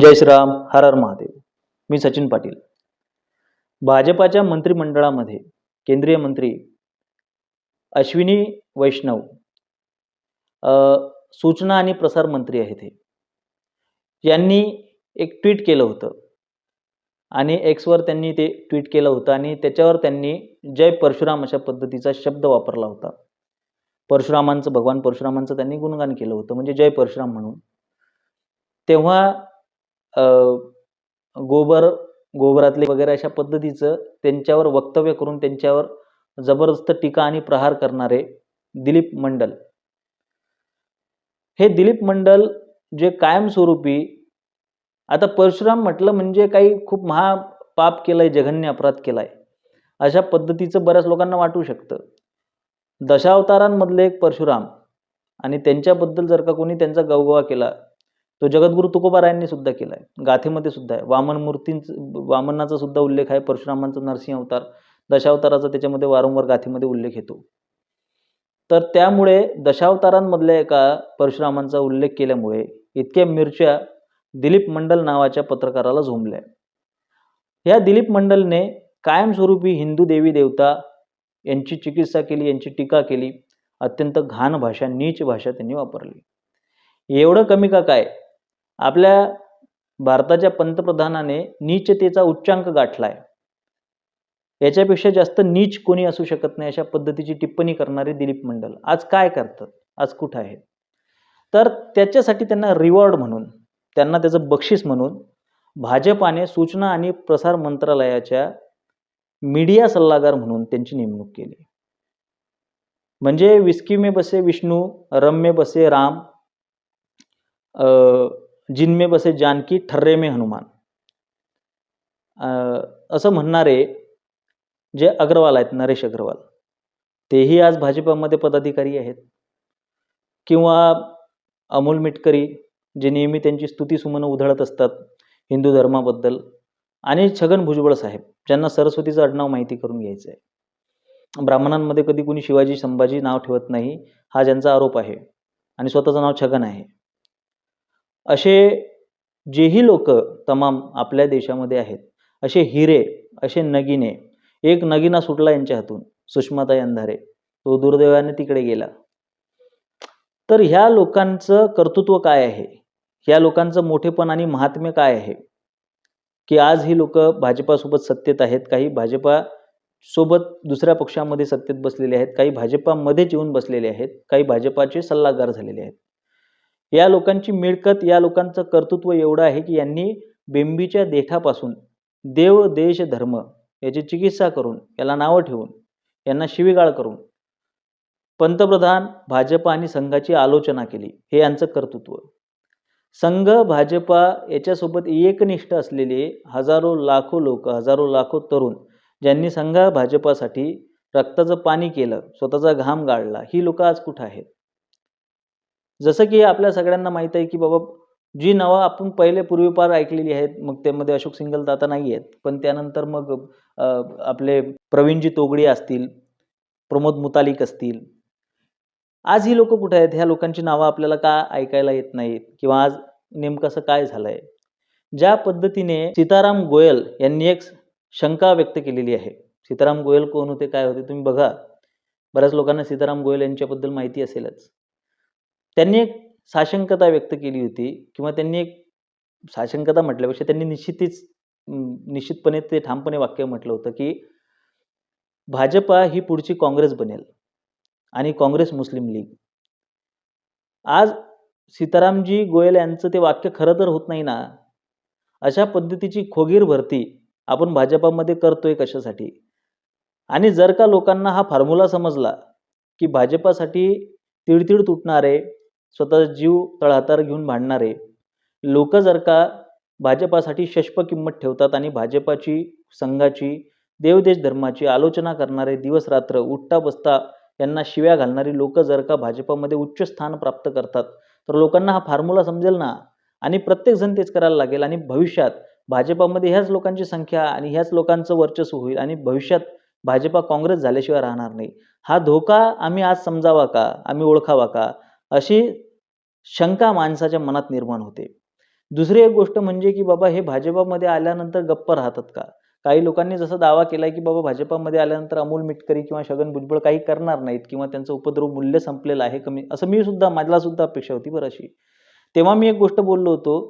जय श्रीराम हर हर महादेव. मी सचिन पाटील. भाजपाच्या मंत्रिमंडळामध्ये केंद्रीय मंत्री अश्विनी वैष्णव सूचना आणि प्रसार मंत्री आहेत हे. यांनी एक ट्विट केलं होतं. आणि एक्सवर त्यांनी ते ट्विट केलं होतं आणि त्याच्यावर त्यांनी जय परशुराम अशा पद्धतीचा शब्द वापरला होता. परशुरामांचं भगवान परशुरामांचं त्यांनी गुणगान केलं होतं. म्हणजे जय परशुराम म्हणून. तेव्हा गोबर गोबरातले वगैरे अशा पद्धतीचं त्यांच्यावर वक्तव्य करून त्यांच्यावर जबरदस्त टीका आणि प्रहार करणारे दिलीप मंडल. हे दिलीप मंडल जे कायमस्वरूपी आता परशुराम म्हटलं म्हणजे काही खूप महा पाप केलंय जघन्य अपराध केलाय. अशा पद्धतीचं बऱ्याच लोकांना वाटू शकतं. दशावतारांमधले एक परशुराम आणि त्यांच्याबद्दल जर का कोणी त्यांचा गवगवा केला तो जगद्गुरु तुकोबारायांनी सुद्धा केला आहे गाथेमध्ये सुद्धा आहे. वामन मूर्तींचं वामनाचा सुद्धा उल्लेख आहे. परशुरामांचा नरसिंह अवतार दशावताराचा त्याच्यामध्ये वारंवार गाथेमध्ये उल्लेख येतो. तर त्यामुळे दशावतारांमधल्या एका परशुरामांचा उल्लेख केल्यामुळे इतक्या मिरच्या दिलीप मंडल नावाच्या पत्रकाराला झोंबल्या. ह्या दिलीप मंडलने कायमस्वरूपी हिंदू देवी देवता यांची चिकित्सा केली यांची टीका केली. अत्यंत घाण भाषा नीच भाषा त्यांनी वापरली. एवढं कमी का काय? आपल्या भारताच्या पंतप्रधानाने नीचतेचा उच्चांक गाठलाय. याच्यापेक्षा जास्त नीच कोणी असू शकत नाही अशा पद्धतीची टिप्पणी करणारे दिलीप मंडल. आज काय करतात? आज कुठं आहे तर त्याच्यासाठी त्यांना रिवॉर्ड म्हणून त्यांना त्याचं बक्षीस म्हणून भाजपाने सूचना आणि प्रसार मंत्रालयाच्या मीडिया सल्लागार म्हणून त्यांची नेमणूक केली. म्हणजे विस्की में बसे विष्णू रम में बसे राम अ, बसे जानकी ठर्रे में हनुमान। असं म्हणणारे जे अग्रवाल आहेत नरेश अग्रवाल तेही आज भाजपामध्ये पदाधिकारी आहेत. किंवा अमोल मिटकरी जे नेहमी त्यांची स्तुती सुमनं उधळत असतात हिंदू धर्माबद्दल आणि छगन भुजबळ साहेब ज्यांना सरस्वतीचं आडनाव माहिती करून घ्यायचं आहे ब्राह्मणांमध्ये कधी कुणी शिवाजी संभाजी नाव ठेवत नाही हा ज्यांचा आरोप आहे आणि स्वतःचं नाव छगन आहे. असे जेही लोक तमाम आपल्या देशामध्ये आहेत असे हिरे असे नगिने एक नगिना सुटला यांच्या हातून सुषमाताई अंधारे तो दुर्दैवाने तिकडे गेला. तर ह्या लोकांचं कर्तृत्व काय आहे? ह्या लोकांचं मोठेपण आणि महात्म्य काय आहे? की आज ही लोक भाजपासोबत सत्तेत आहेत काही भाजपा सोबत दुसऱ्या पक्षामध्ये सत्तेत बसलेले आहेत काही भाजपामध्येच येऊन बसलेले आहेत काही भाजपाचे सल्लागार झालेले आहेत. या लोकांची मिळकत या लोकांचं कर्तृत्व एवढं आहे की यांनी बेंबीच्या देठापासून देव देश धर्म याची चिकित्सा करून याला नावं ठेवून यांना शिवीगाळ करून पंतप्रधान भाजपा आणि संघाची आलोचना केली. हे यांचं कर्तृत्व. संघ भाजपा याच्यासोबत एकनिष्ठ असलेले हजारो लाखो लोक हजारो लाखो तरुण ज्यांनी संघ भाजपासाठी रक्ताचं पाणी केलं स्वतःचा घाम गाळला ही लोक आज कुठं आहेत? जसं की आपल्या सगळ्यांना माहीत आहे की बाबा जी नावं आपण पहिले पूर्वीपार ऐकलेली आहेत मग त्यामध्ये अशोक सिंगल तर आता नाही आहेत पण त्यानंतर मग आपले प्रवीणजी तोगडी असतील प्रमोद मुतालिक असतील. आज ही लोक कुठे आहेत? ह्या लोकांची नावं आपल्याला का ऐकायला येत नाहीत? किंवा आज नेमकं असं काय झालंय? ज्या पद्धतीने सीताराम गोयल यांनी एक शंका व्यक्त केलेली आहे. सीताराम गोयल कोण होते? काय होते? तुम्ही बघा. बऱ्याच लोकांना सीताराम गोयल यांच्याबद्दल माहिती असेलच. त्यांनी एक साशंकता व्यक्त केली होती किंवा त्यांनी एक साशंकता म्हटल्यापेक्षा त्यांनी निश्चितच निश्चितपणे ते ठामपणे वाक्य म्हटलं होतं की भाजपा ही पुढची काँग्रेस बनेल आणि काँग्रेस मुस्लिम लीग. आज सीतारामजी गोयल यांचं ते वाक्य खरं तर होत नाही ना? अशा पद्धतीची खोगीर भरती आपण भाजपामध्ये करतोय कशासाठी? आणि जर का लोकांना हा फॉर्म्युला समजला की भाजपासाठी तिळतिळ तुटणारे स्वतःचा जीव तळहातार घेऊन भांडणारे. लोक जर का भाजपासाठी शष्प किंमत ठेवतात आणि भाजपाची संघाची देवदेश धर्माची आलोचना करणारे दिवस रात्र उठता बसता यांना शिव्या घालणारी लोक जर का भाजपामध्ये उच्च स्थान प्राप्त करतात तर लोकांना हा फॉर्म्युला समजेल ना? आणि प्रत्येकजण तेच करायला लागेल आणि भविष्यात भाजपामध्ये ह्याच लोकांची संख्या आणि ह्याच लोकांचं वर्चस्व होईल आणि भविष्यात भाजपा काँग्रेस झाल्याशिवाय राहणार नाही. हा धोका आम्ही आज समजावा का? आम्ही ओळखावा का? अशी शंका माणसाच्या मनात निर्माण होते. दुसरी एक गोष्ट म्हणजे की बाबा हे भाजपामध्ये आल्यानंतर गप्प राहतात का? काही लोकांनी जसा दावा केला की बाबा भाजपामध्ये आल्यानंतर अमोल मिटकरी किंवा छगन भुजबळ काही करणार नाहीत किंवा त्यांचं उपद्रव मूल्य संपलेलं आहे कमी असं मी सुद्धा माझ्याला सुद्धा अपेक्षा होती बरं अशी. तेव्हा मी एक गोष्ट बोललो होतो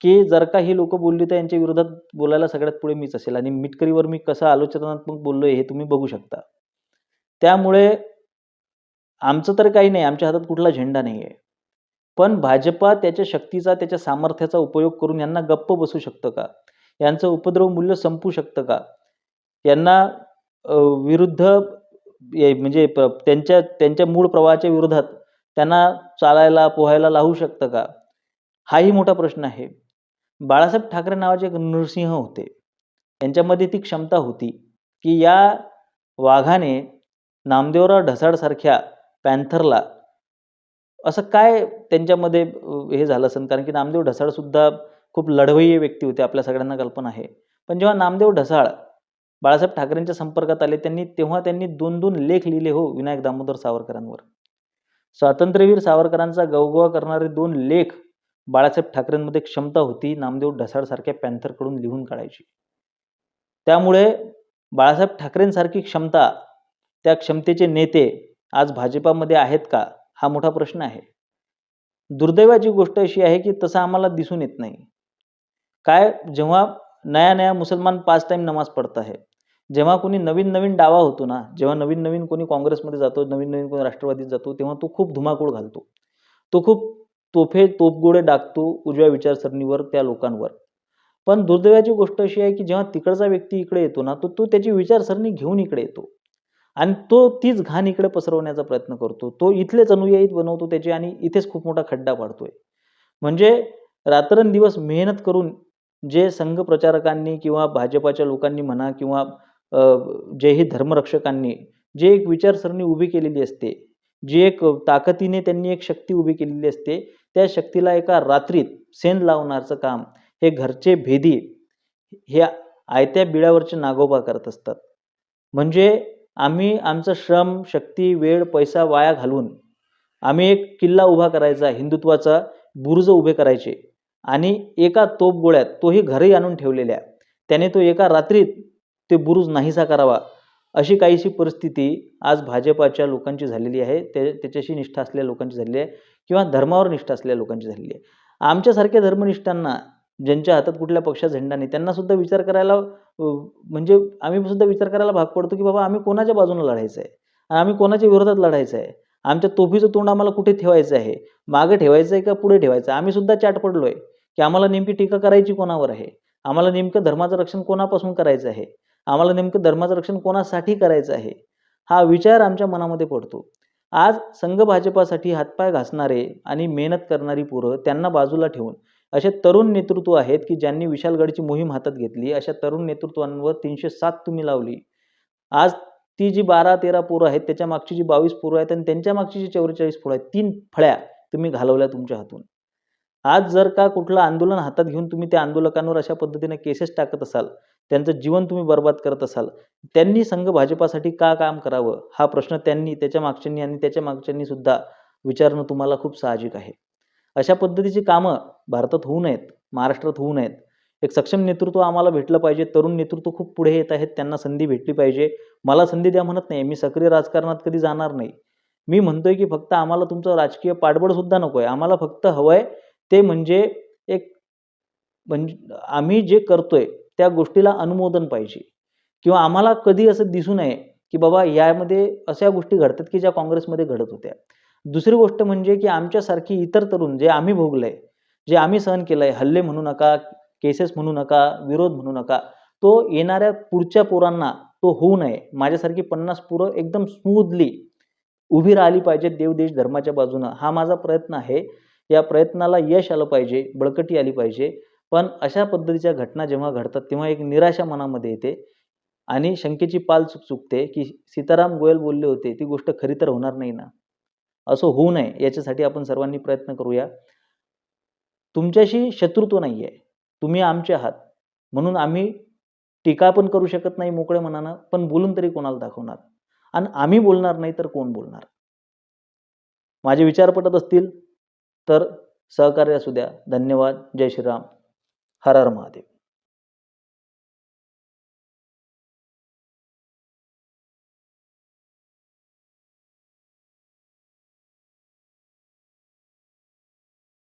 की जर का ही लोक बोलली तर यांच्या विरोधात बोलायला सगळ्यात पुढे मीच असेल आणि मिटकरीवर मी कसं आलोचनात्मक बोललोय हे तुम्ही बघू शकता. त्यामुळे आमचं तर काही नाही आमच्या हातात कुठला झेंडा नाही आहे पण भाजपा त्याच्या शक्तीचा त्याच्या सामर्थ्याचा उपयोग करून यांना गप्प बसू शकतं का? यांचं उपद्रव मूल्य संपू शकतं का? यांना विरुद्ध म्हणजे प- त्यांच्या त्यांच्या मूळ प्रवाहाच्या विरोधात त्यांना चालायला पोहायला लावू शकतं का? हाही मोठा प्रश्न आहे. बाळासाहेब ठाकरे नावाचे एक नृसिंह होते. यांच्यामध्ये ती क्षमता होती की या वाघाने नामदेवराव ढसाळसारख्या पॅन्थरला. असं काय त्यांच्यामध्ये हे झालं असेल? कारण की नामदेव ढसाळसुद्धा खूप लढवय्ये व्यक्ती होते आपल्या सगळ्यांना कल्पना आहे. पण जेव्हा नामदेव ढसाळ बाळासाहेब ठाकरेंच्या संपर्कात आले त्यांनी तेव्हा त्यांनी दोन दोन लेख लिहिले हो विनायक दामोदर सावरकरांवर. स्वातंत्र्यवीर सावरकरांचा गवगवा करणारे दोन लेख बाळासाहेब ठाकरेंमध्ये क्षमता होती नामदेव ढसाळसारख्या पॅन्थरकडून लिहून काढायची. त्यामुळे बाळासाहेब ठाकरेंसारखी क्षमता त्या क्षमतेचे नेते आज भाजपामध्ये आहेत का? हा मोठा प्रश्न आहे. दुर्दैवाची गोष्ट अशी आहे की तसं आम्हाला दिसून येत नाही. काय जेव्हा नया नया मुसलमान पाच टाइम नमाज पडत आहे जेव्हा कोणी नवीन नवीन डावा होतो ना जेव्हा नवीन नवीन कोणी काँग्रेसमध्ये जातो नवीन नवीन कोणी राष्ट्रवादीत जातो तेव्हा तो खूप धुमाकूळ घालतो. तो खूप तोफे तोफगोडे डाकतो उजव्या विचारसरणीवर त्या लोकांवर. पण दुर्दैवाची गोष्ट अशी आहे की जेव्हा तिकडचा व्यक्ती इकडे येतो ना तो तो त्याची विचारसरणी घेऊन इकडे येतो. आणि तो तीच घाण इकडे पसरवण्याचा प्रयत्न करतो. तो इथलेच अनुयायीत बनवतो त्याचे आणि इथेच खूप मोठा खड्डा पाडतोय. म्हणजे रात्रंदिवस मेहनत करून जे संघ प्रचारकांनी किंवा भाजपाच्या लोकांनी म्हणा किंवा जे ही धर्मरक्षकांनी जे एक विचारसरणी उभी केलेली असते जी एक ताकदीने त्यांनी एक शक्ती उभी केलेली असते त्या शक्तीला एका रात्रीत सेन लावणारचं काम हे घरचे भेदी हे आयत्या बिळावरचे नागोबा करत असतात. म्हणजे आम्ही आमचं श्रम शक्ती वेळ पैसा वाया घालून आम्ही एक किल्ला उभा करायचा हिंदुत्वाचा बुरुज उभे करायचे आणि एका तोपगोळ्यात तोही घरी आणून ठेवलेल्या. त्याने तो एका रात्रीत ते बुरुज नाहीसा करावा अशी काहीशी परिस्थिती आज भाजपाच्या लोकांची झालेली आहे. ते त्याच्याशी निष्ठा असलेल्या लोकांची झालेली आहे किंवा धर्मावर निष्ठा असलेल्या लोकांची झालेली आहे. आमच्यासारख्या धर्मनिष्ठांना ज्यांच्या हातात कुठल्या पक्षाचा झेंडा नाही. त्यांना सुद्धा विचार करायला म्हणजे आम्ही सुद्धा विचार करायला भाग पडतो की बाबा आम्ही कोणाच्या बाजूने लढायचं आहे आणि आम्ही कोणाच्या विरोधात लढायचं आहे आमच्या तोफीचं तोंड आम्हाला कुठे ठेवायचं आहे? मागे ठेवायचं आहे का पुढे ठेवायचं आहे आम्ही सुद्धा चाट आहे की आम्हाला नेमकी टीका करायची कोणावर आहे? आम्हाला नेमकं धर्माचं रक्षण कोणापासून करायचं आहे? आम्हाला नेमकं धर्माचं रक्षण कोणासाठी करायचं आहे? हा विचार आमच्या मनामध्ये पडतो. आज संघ भाजपासाठी हातपाय घासणारे आणि मेहनत करणारी पोरं त्यांना बाजूला ठेवून असे तरुण नेतृत्व आहेत की ज्यांनी विशालगडची मोहीम हातात घेतली. अशा तरुण नेतृत्वांवर तीनशे सात तुम्ही लावली. आज ती जी बारा तेरा पोरं आहेत त्याच्या मागची जी बावीस पोरं आहेत आणि त्यांच्या मागची जी चौवेचाळीस पोरं आहेत तीन फळ्या तुम्ही घालवल्या तुमच्या हातून. आज जर का कुठलं आंदोलन हातात घेऊन तुम्ही त्या आंदोलकांवर अशा पद्धतीने केसेस टाकत असाल त्यांचं जीवन तुम्ही बर्बाद करत असाल त्यांनी संघ भाजपासाठी का काम करावं? हा प्रश्न त्यांनी त्याच्या मागच्यांनी आणि त्याच्या मागच्यांनी सुद्धा विचारणं तुम्हाला खूप साहजिक आहे. अशा पद्धतीची कामं भारतात होऊ नयेत महाराष्ट्रात होऊ नयेत. एक सक्षम नेतृत्व आम्हाला भेटलं पाहिजे तरुण नेतृत्व खूप पुढे येत आहेत त्यांना संधी भेटली पाहिजे. मला संधी द्या म्हणत नाही मी सक्रिय राजकारणात कधी जाणार नाही. मी म्हणतोय की फक्त आम्हाला तुमचं राजकीय पाठबळ सुद्धा नको आहे आम्हाला फक्त हवंय ते म्हणजे एक म्हणजे आम्ही जे करतोय त्या गोष्टीला अनुमोदन पाहिजे. किंवा आम्हाला कधी असं दिसू नये की बाबा यामध्ये अशा गोष्टी घडतात की ज्या काँग्रेसमध्ये घडत होत्या. दुसरी गोष्ट म्हणजे की आमच्यासारखी इतर तरुण जे आम्ही भोगलंय जे आम्ही सहन केलंय हल्ले म्हणू नका केसेस म्हणू नका विरोध म्हणू नका तो येणाऱ्या पुढच्या पोरांना तो होऊ नये. माझ्यासारखी पन्नास पोरं एकदम स्मूथली उभी राहिली पाहिजे देव देश धर्माच्या बाजूनं. हा माझा प्रयत्न आहे. या प्रयत्नाला यश आलं पाहिजे बळकटी आली पाहिजे. पण अशा पद्धतीच्या घटना जेव्हा घडतात तेव्हा एक निराशा मनामध्ये येते आणि शंकेची पाल चुक चुकते की सीताराम गोयल बोलले होते ती गोष्ट खरी तर होणार नाही ना? असं होऊ नये याच्यासाठी आपण सर्वांनी प्रयत्न करूया. तुमच्याशी शत्रुत्व नाही आहे तुम्ही आमचे आहात. म्हणून आम्ही टीका पण करू शकत नाही मोकळ्या मनानं पण बोलून तरी कोणाला दाखवणार? आणि आम्ही बोलणार नाही तर कोण बोलणार? माझे विचार पटत असतील तर सहकार्य असू द्या. धन्यवाद. जय श्रीराम. हर हर महादेव.